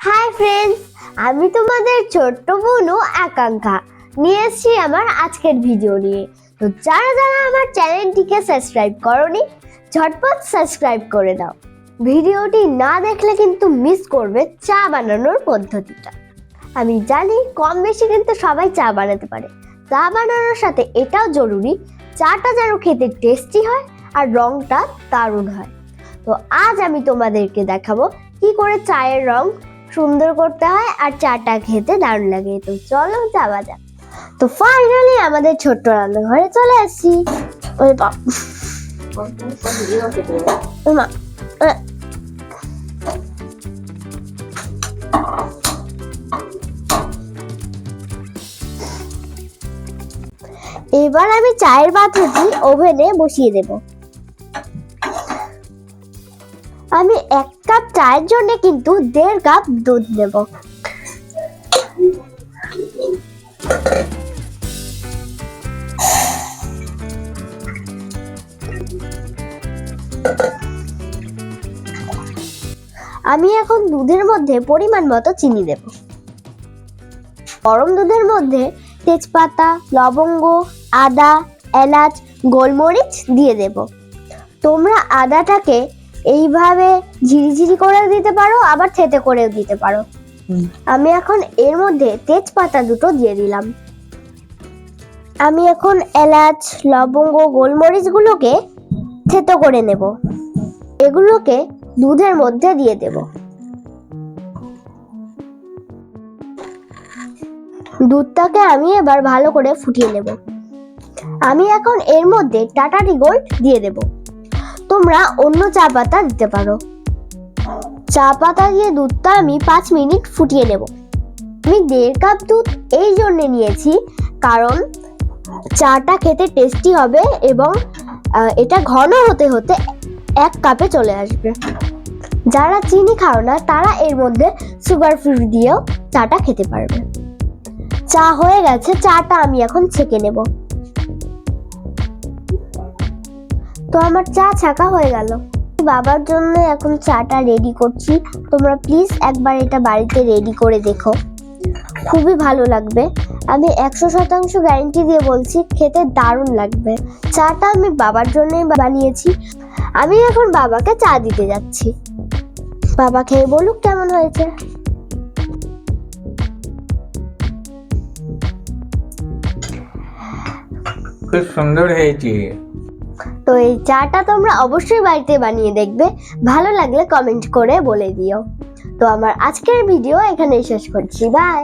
Hi friends আমি তোমাদের ছোট্ট বোনু আকাঙ্ক্ষা নিয়ে এসেছি আমার আজকের ভিডিও নিয়ে। তো যারা যারা আমার চ্যানেলটিকে সাবস্ক্রাইব করনি, ঝটপট সাবস্ক্রাইব করে দাও। ভিডিওটি না দেখলে কিন্তু মিস করবে চা বানানোর পদ্ধতিটা। আমি জানি কম বেশি কিন্তু সবাই চা বানাতে পারে। চা বানানোর সাথে এটাও জরুরি, চাটা যেন খেতে টেস্টি হয় আর রংটা দারুণ হয়। তো আজ আমি তোমাদেরকে দেখাবো কি করে চায়ের রং সুন্দর করতে হয় আর চাটা খেতে দারুণ লাগে। তো চলো যাওয়া যাক। তো ফাইনালি আমাদের ছোট্ট রান্নাঘরে চলে আসছি। ওই বাপ। মা। এবার আমি চায়ের পাত্রটি ওভেনে বসিয়ে দেব। আমি এক কাপ চায়ের জন্য কিন্তু দেড় কাপ দুধ নেব। আমি এখন দুধের মধ্যে পরিমাণ মতো চিনি দেব। গরম দুধের মধ্যে তেজপাতা, লবঙ্গ, আদা, এলাচ, গোলমরিচ দিয়ে দেব। তোমরা আদাটাকে এইভাবে ঝিরিঝিরি করে দিতে পারো আবার থেতে করেও দিতে পারো। আমি এখন এর মধ্যে তেজপাতা দুটো দিয়ে দিলাম। আমি এখন এলাচ লবঙ্গ গোলমরিচগুলোকে থেতো করে নেব। এগুলোকে দুধের মধ্যে দিয়ে দেব। দুধটাকে আমি এবার ভালো করে ফুটিয়ে নেব। আমি এখন এর মধ্যে টাটারি গোল্ড দিয়ে দেব। তোমরা অন্য চা পাতা দিতে পারো। চা পাতা দিয়ে দুধটা আমি পাঁচ মিনিট ফুটিয়ে নেব। আমি দেড় কাপ দুধ এই জন্য নিয়েছি কারণ চাটা খেতে টেস্টি হবে এবং এটা ঘন হতে হতে এক কাপে চলে আসবে। যারা চিনি খাও না, তারা এর মধ্যে সুগার ফ্রি দিয়েও চাটা খেতে পারবে। চা হয়ে গেছে, চাটা আমি এখন ছেঁকে নেব। তো আমার চা ছাকা হয়ে গেল। বাবার জন্য এখন চাটা রেডি করছি। তোমরা প্লিজ একবার এটা বাড়িতে রেডি করে দেখো। খুবই ভালো লাগবে। আমি একশো শতাংশ গ্যারেন্টি দিয়ে বলছি, খেতে দারুণ লাগবে। চাটা আমি বাবার জন্যই বানিয়েছি। আমি এখন বাবাকে চা দিতে যাচ্ছি। বাবা খেয়ে বলুক কেমন হয়েছে। খুব সুন্দর হয়েছে। তো এই চাটা তোমরা অবশ্যই বাড়িতে বানিয়ে দেখবে। ভালো লাগলে কমেন্ট করে বলে দিও। তো আমার আজকের ভিডিও এখানেই শেষ করছি। বাই